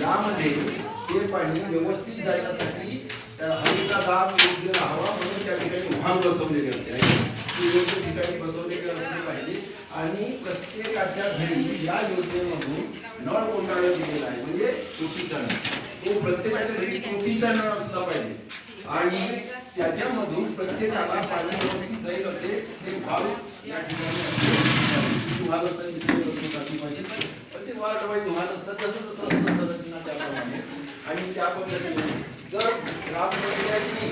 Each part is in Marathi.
यामध्ये ते पाणी व्यवस्थित जाण्यासाठी त्या हवेचा दाब योग्य राहावा म्हणून त्या ठिकाणी वाहन बसवलेले असते. आणि योग्य ठिकाणी बसवलेले असले पाहिजे. आणि प्रत्येकाच्या घरी या योजनेमधून नळ कोंडाळा दिलेला आहे. म्हणजे तुटीचा नळ. तो प्रत्येकाच्या घरी तुटीचा नळ असला पाहिजे. आणि त्याच्यामधून प्रत्येकाला पाणी व्यवस्थित जाईल असे ते भाव या ठिकाणी असते. वाहन असतात असे वार्ड वाईज वाहन असतात. जसं जसं असतं. संरचना आणि त्या पद्धतीने जर ग्राम पंचायती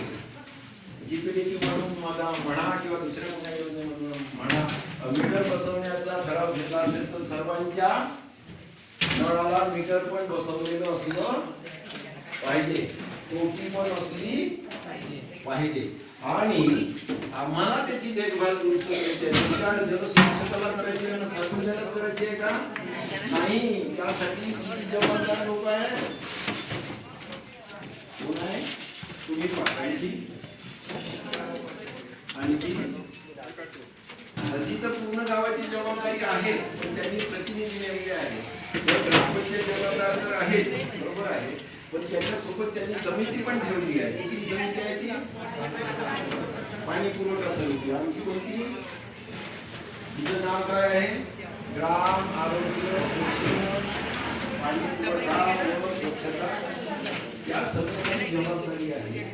जीपीडीपी म्हणून मला म्हणा किंवा दुसऱ्या कोणत्या योजनेमधून म्हणा मीटर बसवण्याचा ठराव घेतला असेल तर सर्वांच्या नळाला मीटर पण बसवलेलं असलं पाहिजे. टोपी पण असली पाहिजे. आणि आम्हाला त्याची देखभाल दुरुस्त करायची आहे दुष्काळ करायची आहे करायची आहे का? नाही त्यासाठी किती जबाबदार लोक आहे कोण आहे? तुम्ही पहा. आणखी? आणखी तशी तर पूर्ण गावाची जबाबदारी आहे पण त्यांनी प्रतिनिधी नेमले आहे तर ग्रामपंचायत जबाबदार तर आहेच बरोबर आहे. पण त्याच्यासोबत त्यांनी समिती पण ठेवली आहे. किती समिती आहे ती? पाणी पुरवठा समिती. आणखी कोणती? तिचं नाव काय आहे? ग्राम आरोग्य पोषण पाणी पुरवठा व स्वच्छता या सर्व जबाबदारी आहे.